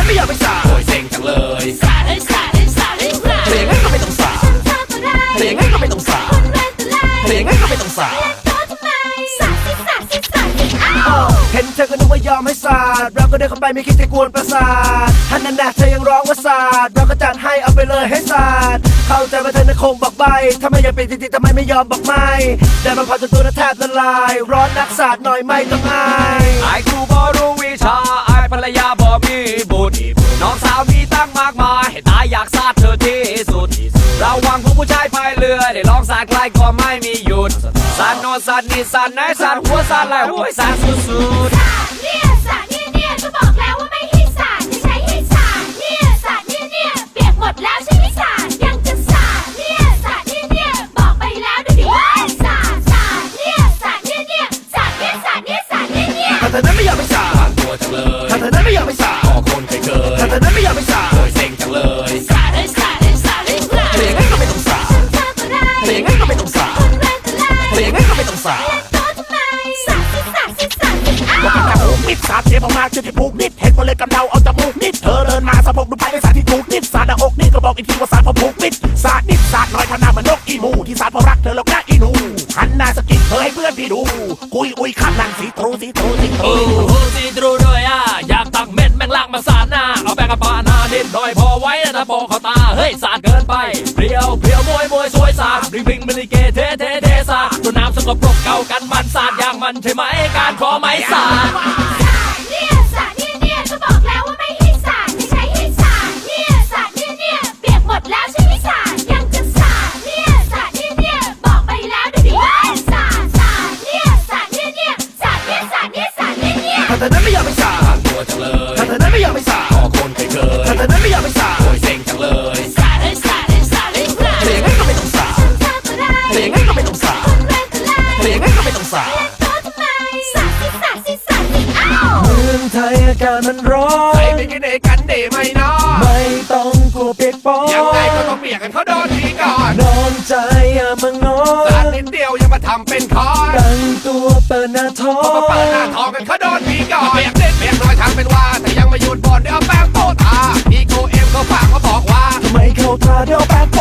นั้นไม่อยากไปสาโอยเซ็งจังเลยสาดเลยสาดเลยสาดเลยสาดเธออย่างงั้นก็ไม่ต้องสาฉันชอบก็ได้เธออย่างงั้นก็ไม่ต้องสาคนแรกก็ไล่เธออย่างงั้นก็ไม่ต้องสาโต๊ะทำไมสาดสิสาดสิสาดสิอ้าวเห็นเธอก็นึกว่ายอมให้สาดเราก็เดินเข้าไปไม่คิดจะกวนประสาทท่านนั้นนะเธอยังร้องว่าสาดเราก็จัดให้เอาไปเลยให้สาดเข้าใจว่าเธอนั้นคงบอกใบถ้าไม่อยากเป็นจริงๆทำไมไม่ยอมบอกไม่แต่มันพอจนตัวนั้นแทบละลาย ร้อนนักสาดหน่อยไม่ต้องอายไอ้ครูบอรู้วิชาไอ้ภรรยาบอมีบุตร น้องสาวมีตั้งมากมายให้ตายอยากซาดเธอที่สุดระวังพวกผู้ชายพายเรือได้ลองสาดใครก็ไม่มีหยุดสาดโนสาดนี่สาดไหนสาดหัวสาดไหลหัวสาดสุดๆ ม่ต้องสาโต๊ะทำไมสาดสิสาดสิสาดสิอ้าว่ากันวแต่ผูกนิดสาดเจ็บออกมาจุดที่ผูกนิด เห็นคนเลยกำเดาเอาจมูกนิด เธอเดินมาสะโพกดูไปในสาดที่ถูกนิด สาดหน้าอกนี่ก็บอกอีกทีว่าสาดพรผูกนิด สาดนิดสาดน่อยทำหน้ามันนกอีมูที่สาดเพราะรักเธอแล้วนะอีหนูหันหน้าสะกิดเธอให้เพื่อนพี่ดูคุยอุยข้างหลังสีตรูสีตรูสีตรูโอ้โหสีตรูด้วยอะอยากตักเม็ดแมงลักมาสาดหน้าเอาแป้งกับปาหน้านิดหน่อยพอไว้นะตะโปองเขาตาเฮ้ยสาดเกินไปเปรียวเปรียวมวยมวยสวยสาดริงริงมิลิเก กปรกเก่ากันมันสาดอย่างมันใช่ไหมการขอไม้สาด ก็ไม่ต้องสาโต๊ะทำไมสาดสิสาดสิสาดสิอ้าวเมืองไทยอากาศมันร้อใครนไม่กินเอกันเดไหมเนาะไม่ต้องกลัวเปียกปอนยังไงก็ต้องเปียกกันเขาโดนทีก่อนนอนใจอย่ามังนอสาดนนิดเดียวยังมาทำเป็นคอนตั้งตัวเปิดหน้าท้อพอมาเปิดหน้าทองกันเขาโดนทีก่อนเปียกเด็ดเปียกน้อยทำเป็นว่า แต่ยังไม่หยุดบ่นเดี๋ยวเอาแป้งโป๊ทาอีโกเอ็มเขาฝากมาบอกว่า ไม่เข้าท่าเดี๋ยวแป้งโป